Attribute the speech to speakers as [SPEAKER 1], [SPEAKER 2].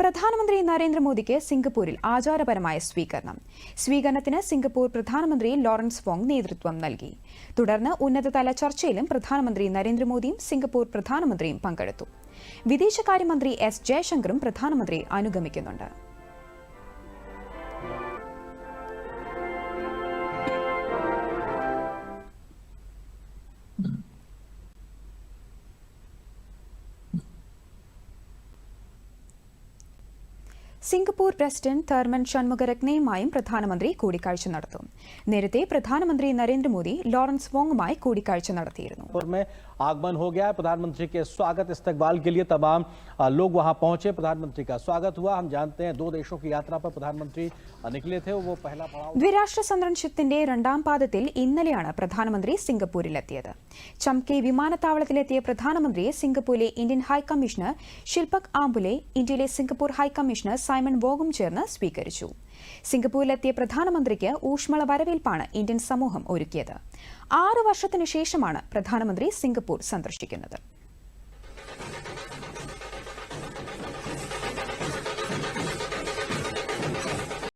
[SPEAKER 1] പ്രധാനമന്ത്രി നരേന്ദ്രമോദിക്ക് സിംഗപ്പൂരിൽ ആചാരപരമായ സ്വീകരണം. സ്വീകരണത്തിന് സിംഗപ്പൂർ പ്രധാനമന്ത്രി ലോറൻസ് വോങ് നേതൃത്വം നൽകി. തുടർന്ന് ഉന്നതതല ചർച്ചയിലും പ്രധാനമന്ത്രി നരേന്ദ്രമോദിയും സിംഗപ്പൂർ പ്രധാനമന്ത്രിയും പങ്കെടുത്തു. വിദേശകാര്യമന്ത്രി എസ് ജയശങ്കറും പ്രധാനമന്ത്രിയെ അനുഗമിക്കുന്നുണ്ട്. സിംഗപ്പൂർ പ്രസിഡന്റ് തർമൻ ഷൺമുഖരത്നയുമായും പ്രധാനമന്ത്രി കൂടിക്കാഴ്ച നടത്തും നേരത്തെ പ്രധാനമന്ത്രി നരേന്ദ്രമോദി ലോറൻസ് വോങ്ങുമായി കൂടിക്കാഴ്ച നടത്തിയിരുന്നു
[SPEAKER 2] और में आगमन हो गया है प्रधानमंत्री के स्वागत इस्तकबाल के लिए तमाम अ, लोग वहां पहुंचे प्रधानमंत्री का स्वागत हुआ हम जानते हैं दो देशों की यात्रा पर प्रधानमंत्री अ, निकले थे वो पहला पड़ाव
[SPEAKER 1] ദ്വിരാഷ്ട്ര സന്ദർശനത്തിന്റെ രണ്ടാം പാദത്തിൽ ഇന്നലെയാണ് പ്രധാനമന്ത്രി സിംഗപ്പൂരിലെത്തിയത് ചംകെ വിമാനത്താവളത്തിലെത്തിയ പ്രധാനമന്ത്രിയെ സിംഗപ്പൂരിലെ ഇന്ത്യൻ ഹൈക്കമ്മീഷണർ ശിൽപക് ആംബുലെ ഇന്ത്യയിലെ സിംഗപ്പൂർ ഹൈക്കമ്മീഷണർ സൈമൺ വോഗും ചേർന്ന് സ്വീകരിച്ചു. സിംഗപ്പൂരിലെത്തിയ പ്രധാനമന്ത്രിക്ക് ഊഷ്മള വരവേൽപ്പാണ് ഇന്ത്യൻ സമൂഹം ഒരുക്കിയത്. ആറ് വർഷത്തിനു ശേഷമാണ് പ്രധാനമന്ത്രി സിംഗപ്പൂർ സന്ദർശിക്കുന്നത്.